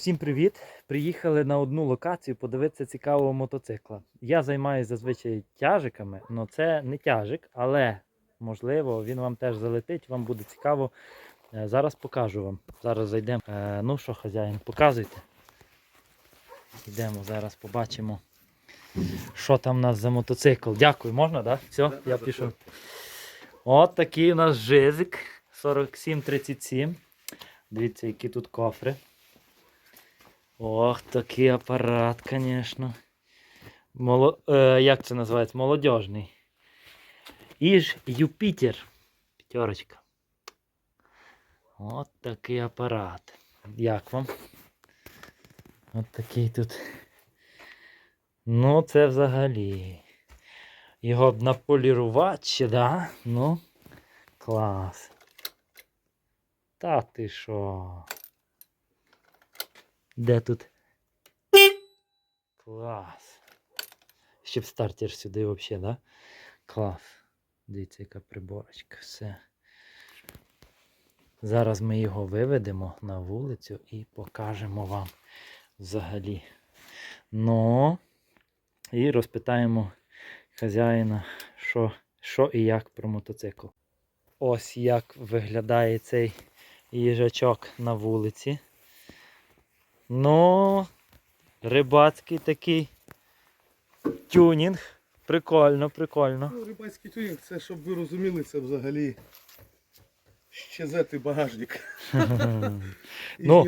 Всім привіт! Приїхали на одну локацію подивитися цікавого мотоцикла. Я займаюся зазвичай тяжиками, але це не тяжик, але можливо він вам теж залетить, вам буде цікаво. Е, Зараз покажу вам. Зараз зайдемо. Е, Ну що, хазяїн, показуйте. Йдемо зараз, побачимо, що там у нас за мотоцикл. Дякую, можна, так? Да? Все, я пішов. От такий у нас жизик 4737. Дивіться, які тут кофри. Ох, такий апарат, звісно. Моло... Е, як це називається? Молодіжний. Ж Юпітер. П'ятерочка. От такий апарат. Як вам? От такий тут. Ну, це взагалі. Його б наполірувати ще, да? Ну, клас. Та ти що? Де тут? Клас. Ще б стартер сюди взагалі, да? Клас. Дивіться, яка приборочка. Все. Зараз ми його виведемо на вулицю і покажемо вам взагалі. Ну, і розпитаємо хазяїна, що, що і як про мотоцикл. Ось як виглядає цей їжачок на вулиці. Ну, рибацький такий тюнінг. Прикольно, прикольно. Ну, рибацький тюнінг, це щоб ви розуміли, це взагалі щезетий багажник. І Ну.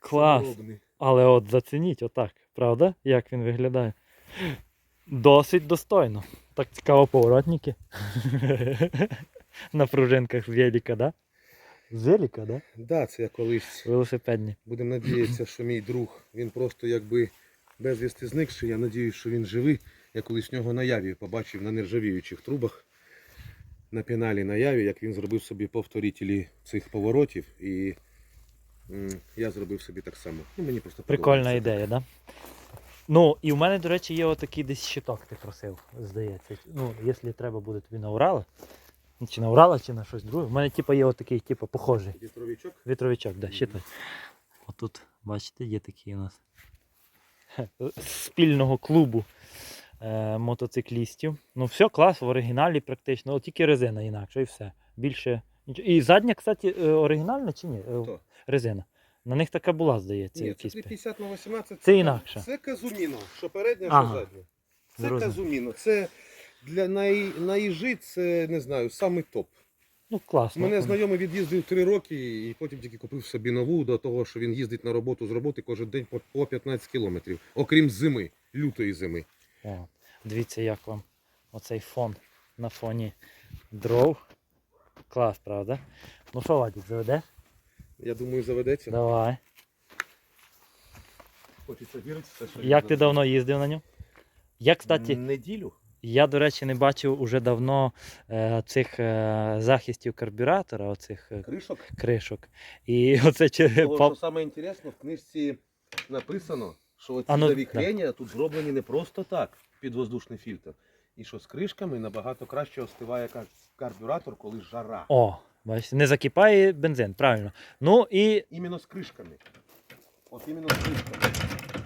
Клас. саморобний. Але от зацініть отак, правда? Як він виглядає? Досить достойно. Так цікаво поворотники. На пружинках з велика, да? З велика, да? Да, це я колись. Велосипедні. Будемо надіятися, що мій друг, він просто якби безвісти зникший. Я надіюсь, що він живий. Я колись в нього на яві побачив на нержавіючих трубах. На пеналі на яві, як він зробив собі повторителі цих поворотів. І я зробив собі так само. Ну, мені просто Прикольна ідея, да? Ну, і в мене, до речі, є отакий десь щиток, ти просив, здається. Ну, якщо треба буде тобі на Урала, чи на Урала, чи на щось друге. У мене типу, є отакий, типу, похожий. Вітровичок. Вітровичок, да, Мгм. щитай. Отут, бачите, є такий у нас спільного клубу е, мотоциклістів. Ну, все клас, в оригіналі практично. От тільки резина інакше і все. Більше. І задня, кстати, е, оригінальна чи ні? Е, Хто? Резина. На них така була, здається, Ні, це якісь. 350 на 18. Це інакше. Це казуміно, що передня, Ага. що задня. Це Зрозумів. казуміно. Це для най... наїжджі, це не знаю, самий топ. Ну, класно. Мене знайомий від'їздив 3 роки і потім тільки купив собі нову до того, що він їздить на роботу з роботи кожен день по, по 15 кілометрів. Окрім зими, лютої зими. О, дивіться, як вам оцей фон на фоні дров. Клас, правда? Ну що, Вадик, заведеш? Я думаю, заведеться. Давай. Хочеться вірити, в те, що Як ти давно їздив на ньому? Я, кстати, Неділю. Я, до речі, не бачив уже давно е, цих е, захистів карбюратора, оцих е, Кришок. кришок. І оце чи Того, що саме інтересно, в книжці написано, що оці А ну, завіхрення тут зроблені не просто так, під воздушний фільтр. І що з кришками набагато краще остиває кар- карбюратор, коли жара. О, бачите, не закипає бензин, правильно. Ну і Іменно з кришками. От іменно з кришками.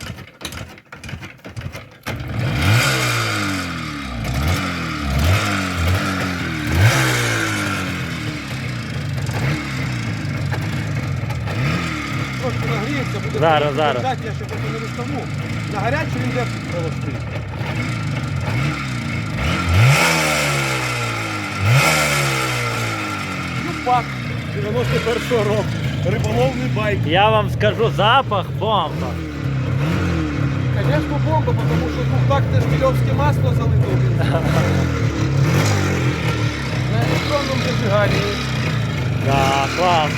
Трошки нагріється, буде Зараз, зараз. я ще поки не виставу. На гарячу він де холостий. Юпак 91-го року. Риболовний байк. я вам скажу запах бомба. Конечно, бомба, потому что двухтактное шпилевское масло залито. На электронном зажигании. Да, клас.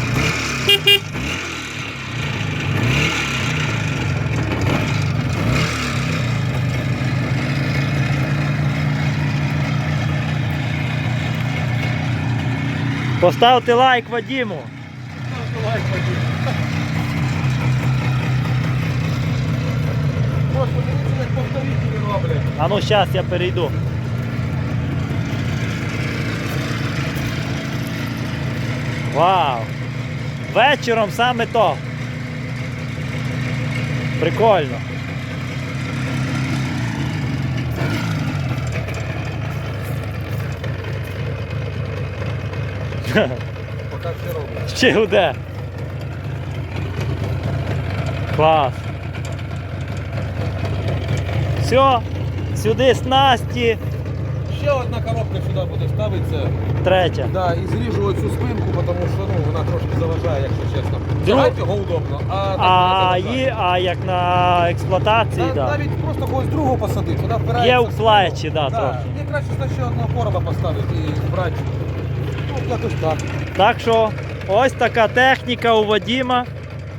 Поставте лайк Вадиму. Давай, пойди. Ось, подивіться, як повторителі роблять. А ну зараз я перейду. Вау! Вечором саме то. Прикольно. Поки все робить. Ще гуде. Клас. Все, сюди снасті. Ще одна коробка сюди буде ставитися. Третя. Да, і зріжу оцю спинку, тому що ну, вона трошки заважає, якщо чесно. Тягати його удобно, а, так А, вона заважає. є, а як на експлуатації, Та-. Да. Навіть просто когось другого посадити, вона впирається. Є у в плечі, да, Да. трохи. Мені краще ще одного короба поставити і брати. Якось так. Так що ось така техніка у Вадіма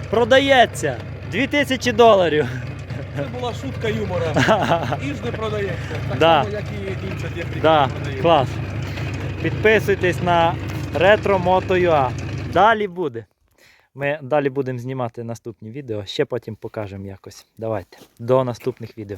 продається. 2000 доларів. Це була шутка юмора. І ж не продається. Так Да. само, як і інша техніка Да, продається. клас. Підписуйтесь на Retro.Moto.ua. Далі буде. Ми далі будемо знімати наступні відео, ще потім покажемо якось. Давайте. До наступних відео.